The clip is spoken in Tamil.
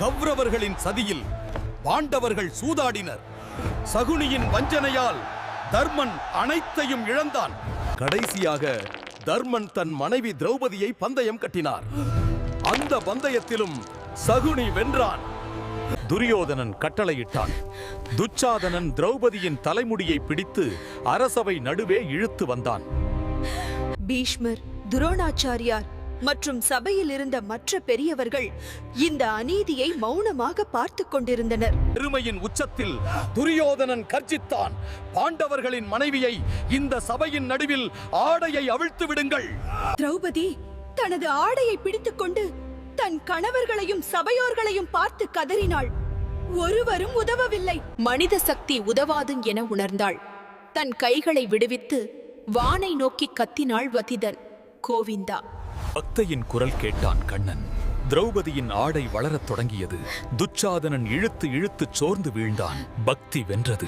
கௌரவர்களின் சதியில் பாண்டவர்கள் சூதாடினர். சகுனியின் வஞ்சனையால் தர்மன் அனைத்தையும் இழந்தான். கடைசியாக தர்மன் தன் மனைவி திரௌபதியை பந்தயம் கட்டினார். அந்த பந்தயத்திலும் சகுனி வென்றான். துரியோதனன் கட்டளையிட்டான். துச்சாதனன் திரௌபதியின் தலைமுடியை பிடித்து அரசவை நடுவே இழுத்து வந்தான். பீஷ்மர் துரோணாச்சாரியார் மற்றும் சபையில் இருந்த மற்ற பெரியவர்கள் இந்த அநீதியை மௌனமாக பார்த்துக் கொண்டிருந்தனர். பெருமையின் உச்சத்தில் துரியோதனன் கர்ஜித்தான். பாண்டவர்களின் மனைவியை இந்த சபையின் நடுவில் ஆடையை அவிழ்த்து விடுங்கள். திரௌபதி தனது ஆடையை பிடித்துக்கொண்டு தன் கணவர்களையும் சபையோர்களையும் பார்த்து கதறினாள். ஒருவரும் உதவவில்லை. மனித சக்தி உதவாது என உணர்ந்தாள். தன் கைகளை விடுவித்து வானை நோக்கி கத்தினாள் வதிதன். கோவிந்தா பக்தையின் குரல் கேட்டான் கண்ணன். திரௌபதியின் ஆடை வளரத் தொடங்கியது. துச்சாதனன் இழுத்து இழுத்துச் சோர்ந்து வீழ்ந்தான். பக்தி வென்றது.